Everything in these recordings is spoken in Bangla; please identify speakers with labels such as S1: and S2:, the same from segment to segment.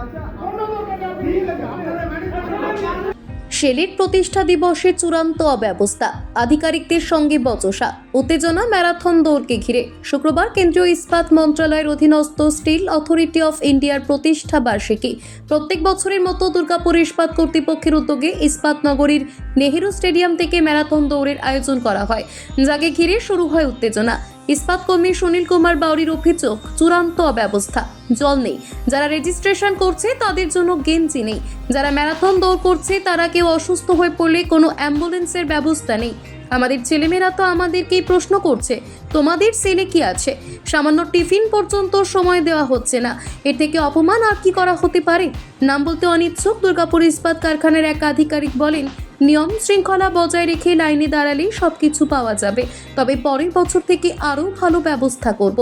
S1: আচ্ছা কোনো দরকার আপনি আপনারা ম্যানেজ
S2: শেলির প্রতিষ্ঠা দিবসের চূড়ান্ত অব্যবস্থা। আধিকারিকদের সঙ্গে বচসা। উত্তেজনা ম্যারাথন দৌড়কে ঘিরে। শুক্রবার কেন্দ্রীয় ইস্পাত মন্ত্রণালয়ের অধীনস্থ স্টিল অথরিটি অফ ইন্ডিয়ার প্রতিষ্ঠা বার্ষিকী। প্রত্যেক বছরের মতো দুর্গাপুর ইস্পাত কর্তৃপক্ষের উদ্যোগে ইস্পাত নগরীর নেহেরু স্টেডিয়াম থেকে ম্যারাথন দৌড়ের আয়োজন করা হয়, যাকে ঘিরে শুরু হয় উত্তেজনা। ইস্পাত কর্মী সুনীল কুমার বাউরির অভিযোগ, চূড়ান্ত অব্যবস্থা। জল নেই। যারা রেজিস্ট্রেশন করছে, তাদের জন্য গেঞ্জি নেই। যারা ম্যারাথন দৌড় করছে, তারা কেউ অসুস্থ হয়ে পড়লে কোনো অ্যাম্বুলেন্সের ব্যবস্থা নেই। আমাদের ছেলেমেয়েরা তো আমাদেরকেই প্রশ্ন করছে, তোমাদের ছেলে কি আছে? সামান্য টিফিন পর্যন্ত সময় দেওয়া হচ্ছে না। এর থেকে অপমান আর কি করা হতে পারে? নাম বলতে অনিচ্ছুক দুর্গাপুর ইস্পাত কারখানার এক আধিকারিক বলেন নিয়ম শৃঙ্খলা বজায় রেখে লাইনে দাঁড়ালেই সব কিছু পাওয়া যাবে। তবে পরের বছর থেকে আরও ভালো ব্যবস্থা করব।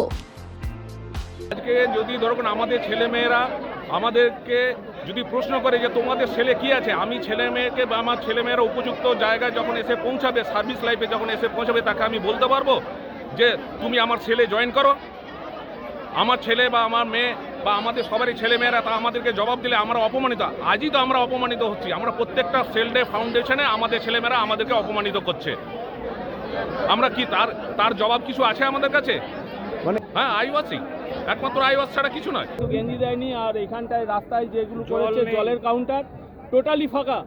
S3: আজকে যদি ধরুন আমাদের ছেলে মেয়েরা আমাদেরকে যদি প্রশ্ন করে যে তোমাদের ছেলে কি আছে, আমি ছেলে মেয়েকে বা আমার ছেলে মেয়েরা উপযুক্ত জায়গায় যখন এসে পৌঁছাবে সার্ভিস লাইফে যখন এসে পৌঁছাবে, তাকে আমি বলতে পারব যে, তুমি আমার ছেলে জয়েন করো। আমার ছেলে বা আমার মেয়ে বা আমাদের সবারই ছেলেমেয়েরা তা আমাদেরকে জবাব দিলে আমরা অপমানিত। আজই তো আমরা অপমানিত হচ্ছি। আমরা প্রত্যেকটা সেল ডে ফাউন্ডেশনে আমাদের ছেলেমেয়েরা আমাদেরকে অপমানিত করছে। আমরা কি তার তার জবাব কিছু আছে আমাদের কাছে?
S4: মানে
S3: হ্যাঁ আইওয়াসি। একমাত্র আইওয়াস ছাড়া কিছু নয়।
S5: গেঞ্জি দেয়নি আর এখানটায় রাস্তায় যেগুলো করেছে জলের কাউন্টার টোটালি ফাঁকা।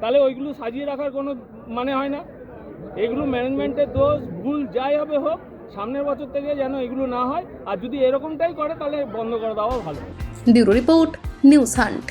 S5: তাহলে ওইগুলো সাজিয়ে রাখার কোনো মানে হয় না। এগুলো ম্যানেজমেন্টের দোষ ভুল যাই হবে হোক সামনের বছর থেকে যেন এগুলো না হয়। আর যদি এরকমটাই করে, তাহলে বন্ধ করে দেওয়া ভালো।
S2: Bureau report, news hunt.